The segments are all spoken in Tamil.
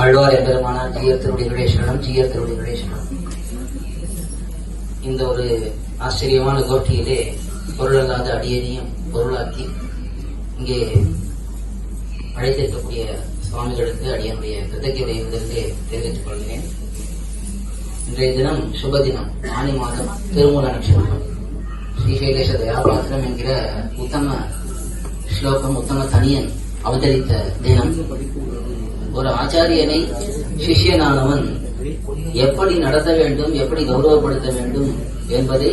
ஆழ்வார் எம்பெருமானார் ஜீயர் திருவடிகளே சரணம் ஜீயர் திருவடிகளே சரணம் இந்த ஒரு ஆச்சரியமான கோட்டியிலே பொருளல்லாத அடியனையும் பொருளாக்கி இங்கே அழைத்திருக்கக்கூடிய சுவாமிகளுக்கு அடியனுடைய கிருத்தகையுடைய இருந்திருந்தே தெரிவித்துக் கொள்கிறேன். இன்றைய தினம் சுப தினம் ஆணி மாதம் திருமூல நட்சத்திரம். ஸ்ரீசைலேஷ தயாபாத்திரம் என்கிற உத்தம ஸ்லோகம் உத்தம தனியன் அவதரித்த தினம். ஒரு ஆச்சாரியனை சிஷ்யனானவன் எப்படி நடத்த வேண்டும் எப்படி கௌரவப்படுத்த வேண்டும் என்பதை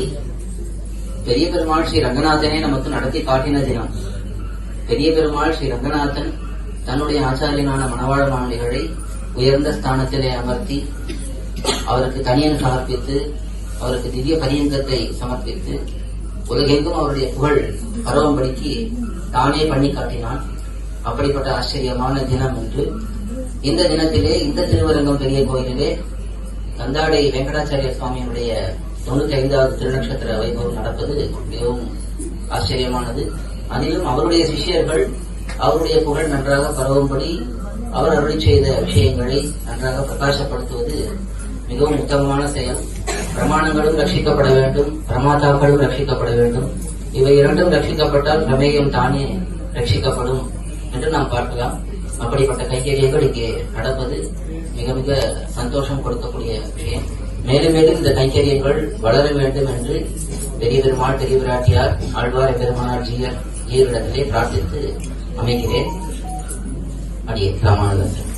பெரிய பெருமாள் ஸ்ரீ ரங்கநாதனே நமக்கு நடத்தி காட்டின தினம். பெரிய பெருமாள் ஸ்ரீ ரங்கநாதன் தன்னுடைய ஆச்சாரியனான மணவாழ மாமணிகளை உயர்ந்த ஸ்தானத்திலே அமர்த்தி அவருக்கு தனியன் சமர்ப்பித்து அவருக்கு திவ்ய பரியங்கத்தை சமர்ப்பித்து உலகெங்கும் அவருடைய புகழ் பரவும்படிக்கு தானே பண்ணி காட்டினான். அப்படிப்பட்ட ஆச்சரியமான தினம் என்று இந்த தினத்திலே இந்த திருவரங்கம் பெரிய கோயிலிலே கந்தாடை வெங்கடாச்சாரிய சுவாமியினுடைய தொண்ணூத்தி ஐந்தாவது திருநட்சத்திர வைபவம் நடப்பது மிகவும் ஆச்சரியமானது. அதிலும் அவருடைய சிஷியர்கள் அவருடைய புகழ் நன்றாக பரவும்படி அவர் அருளி செய்த விஷயங்களை நன்றாக பிரகாசப்படுத்துவது மிகவும் உத்தமமான செயல். பிரமாணங்களும் ரட்சிக்கப்பட வேண்டும். பிரமாதாக்களும் ரட்சிக்கப்பட வேண்டும். இவை இரண்டும் ரட்சிக்கப்பட்டால் பிரமேயம் தானே ரட்சிக்கப்படும். என்று நாம் பார்க்கலாம். அப்படிப்பட்ட கைங்கரியங்கள் இங்கே நடப்பது மிக மிக சந்தோஷம் கொடுக்கக்கூடிய விஷயம். மேலும் மேலும் இந்த கைங்கரியங்கள் வளர வேண்டும் என்று பெரிய பெருமாள் பெரிய பிராட்டியார் ஆழ்வார் பெருமானார் ஜீயர் ஈரிடத்திலே பிரார்த்தித்து அமைகிறேன் அடியே ராமானந்தன்